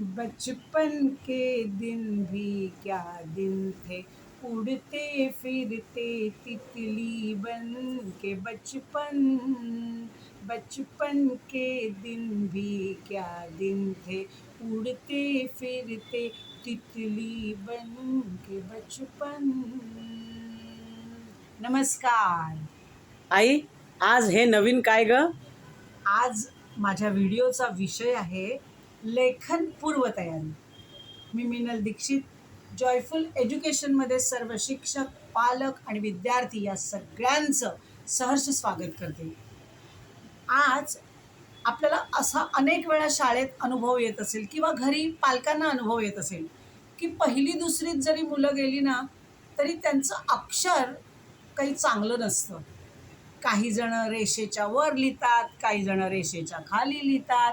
बचपन के दिन भी क्या दिन थे? उड़ते फिरते तितली बन के बचपन बचपन के दिन भी क्या दिन थे? उड़ते फिरते तितली बन के बचपन। नमस्कार। आई आज हे नवीन काय ग? आज माझ्या व्हिडिओचा विषय आहे लेखन पूर्वतयारी. मी मिनल दीक्षित. जॉयफुल एज्युकेशनमध्ये सर्व शिक्षक पालक आणि विद्यार्थी या सगळ्यांचं सहर्ष स्वागत करते. आज आपल्याला असा अनेक वेळा शाळेत अनुभव येत असेल किंवा घरी पालकांना अनुभव येत असेल की पहिली दुसरीत जरी मुलं गेली ना तरी त्यांचं अक्षर काही चांगलं नसतं. काहीजणं रेषेच्या वर लिहितात काहीजणं रेषेच्या खाली लिहितात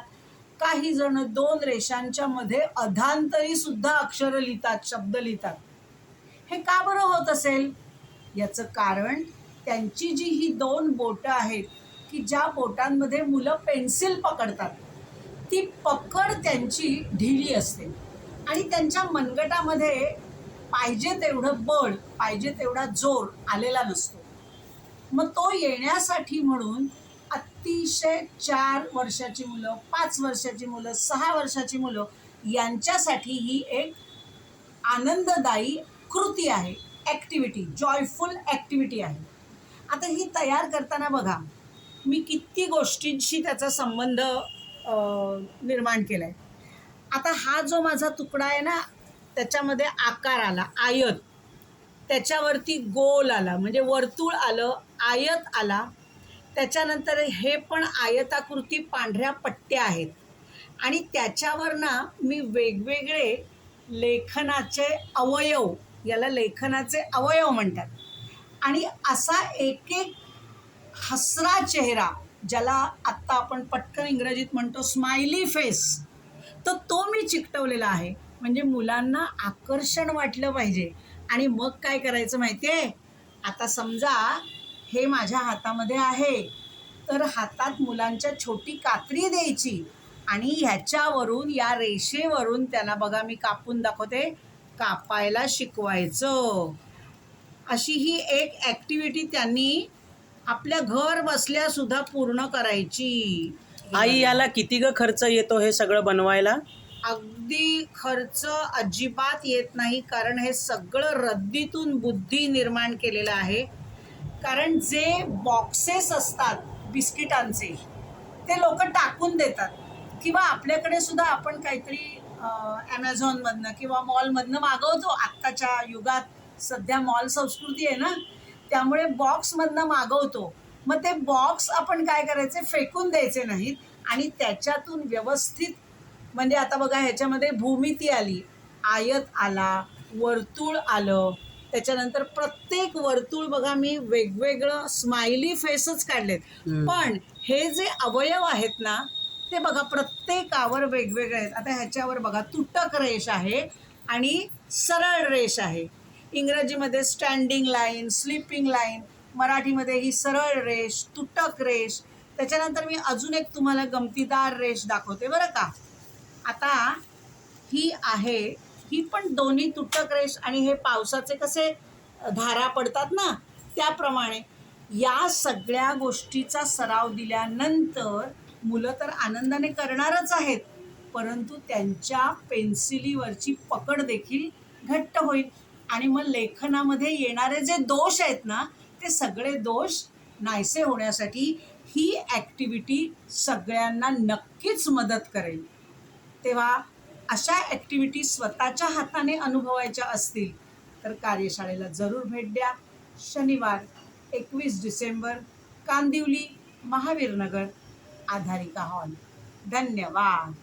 काही जण दोन रेषांच्या मध्ये अधांतरी सुद्धा अक्षरं लिहितात शब्द लिहितात. हे का बरं होत असेल? याचं कारण त्यांची जी ही दोन बोटं आहेत की ज्या बोटांमध्ये मुलं पेन्सिल पकडतात ती पकड त्यांची ढिली असते. आणि त्यांच्या मनगटामध्ये पाहिजे तेवढं बळ पाहिजे तेवढा जोर आलेला नसतो. मग तो येण्यासाठी म्हणून अतिशय चार वर्षाची मुलं पाच वर्षाची मुलं सहा वर्षाची मुलं यांच्यासाठी ही एक आनंददायी कृती आहे. ॲक्टिव्हिटी जॉयफुल ॲक्टिव्हिटी आहे. आता ही तयार करताना बघा मी किती गोष्टींशी त्याचा संबंध निर्माण केला आहे आता हा जो माझा तुकडा आहे ना त्याच्यामध्ये आकार आला आयत. त्याच्यावरती गोल आला म्हणजे वर्तुळ आलं आयत आला त्याच्यानंतर हे पण आयताकृती पांढऱ्या पट्ट्या आहेत. आणि त्याच्यावर ना मी वेगवेगळे लेखनाचे अवयव याला लेखनाचे अवयव म्हणतात. आणि असा एक एक हसरा चेहरा ज्याला आत्ता आपण पटकन इंग्रजीत म्हणतो स्माइली फेस तर तो मी चिकटवलेला आहे. म्हणजे मुलांना आकर्षण वाटलं पाहिजे. आणि मग काय करायचं माहिती आहे आता समजा हे माझ्या हातामध्ये आहे. तर हातात मुलांच्या छोटी कात्री द्यायची आणि ह्याच्यावरून या रेषेवरून त्यांना बघा मी कापून दाखवते. कापायला शिकवायचं. अशी ही एक ॲक्टिव्हिटी त्यांनी आपल्या घर बसल्या सुद्धा पूर्ण करायची. आई याला किती ग खर्च येतो हे सगळं बनवायला? अगदी खर्च अजिबात येत नाही कारण हे सगळं रद्दीतून बुद्धी निर्माण केलेलं आहे. कारण जे बॉक्सेस असतात बिस्किटांचे ते लोक टाकून देतात. किंवा आपल्याकडे सुद्धा आपण काहीतरी ॲमेझॉनमधनं किंवा मॉलमधनं मागवतो. आत्ताच्या युगात सध्या मॉल संस्कृती आहे ना त्यामुळे बॉक्समधनं मागवतो. मग ते बॉक्स आपण काय करायचे? फेकून द्यायचे नाहीत. आणि त्याच्यातून व्यवस्थित म्हणजे आता बघा ह्याच्यामध्ये भूमिती आली. आयत आला वर्तुळ आलं त्याच्यानंतर प्रत्येक वर्तुळ बघा मी वेगवेगळं स्माइली फेसच काढलेत. पण हे जे अवयव आहेत ना ते बघा प्रत्येकावर वेगवेगळे आहेत. आता ह्याच्यावर बघा तुटक रेष आहे आणि सरळ रेष आहे. इंग्रजीमध्ये स्टँडिंग लाईन स्लिपिंग लाईन मराठीमध्ये ही सरळ रेष तुटक रेष. त्याच्यानंतर मी अजून एक तुम्हाला गमतीदार रेष दाखवते बरं का. आता ही आहे ही पण दोन्ही तुटक रेष आणि हे पावसाचे कसे धारा पडतात ना त्याप्रमाणे या सगळ्या गोष्टीचा सराव दिल्यानंतर मुलं तर आनंदाने करणारच आहेत परंतु त्यांच्या पेन्सिलीवरची पकड देखील घट्ट होईल. आणि मग लेखनामध्ये येणारे जे दोष आहेत ना ते सगळे दोष नाहीसे होण्यासाठी ही ॲक्टिव्हिटी सगळ्यांना नक्कीच मदत करेल. तेव्हा अशा ॲक्टिव्हिटी स्वतःच्या हाताने अनुभवायच्या असतील तर कार्यशाळेला जरूर भेट द्या. शनिवार एकवीस डिसेंबर कांदिवली महावीरनगर आधारिका हॉल. धन्यवाद.